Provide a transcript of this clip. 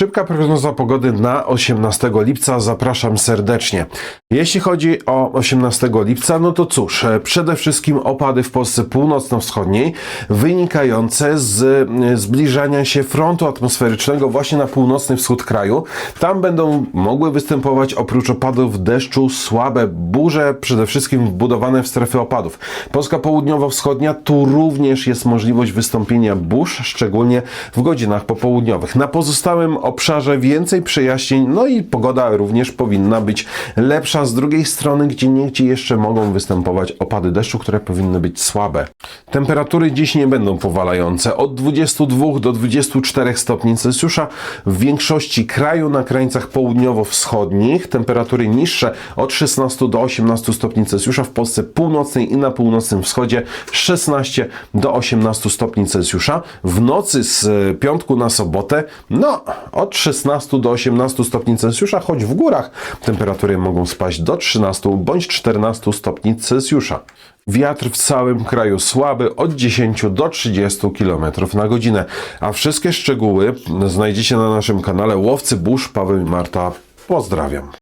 Szybka prognoza pogody na 18 lipca. Zapraszam serdecznie. Jeśli chodzi o 18 lipca, no to cóż, e, przede wszystkim opady w Polsce północno-wschodniej wynikające z e, zbliżania się frontu atmosferycznego właśnie na północny wschód kraju. Tam będą mogły występować oprócz opadów deszczu słabe burze, przede wszystkim wbudowane w strefy opadów. Polska południowo-wschodnia, tu również jest możliwość wystąpienia burz, szczególnie w godzinach popołudniowych. Na pozostałym obszarze więcej przejaśnień, no i pogoda również powinna być lepsza. Z drugiej strony, gdzie niegdzie jeszcze mogą występować opady deszczu, które powinny być słabe. Temperatury dziś nie będą powalające. Od 22 do 24 stopni Celsjusza w większości kraju na krańcach południowo-wschodnich. Temperatury niższe od 16 do 18 stopni Celsjusza. W Polsce północnej i na północnym wschodzie 16 do 18 stopni Celsjusza. W nocy z e, piątku na sobotę, no, od 16 do 18 stopni Celsjusza, choć w górach temperatury mogą do 13 bądź 14 stopni Celsjusza. Wiatr w całym kraju słaby od 10 do 30 km na godzinę. A wszystkie szczegóły znajdziecie na naszym kanale Łowcy Burz. Paweł i Marta pozdrawiam.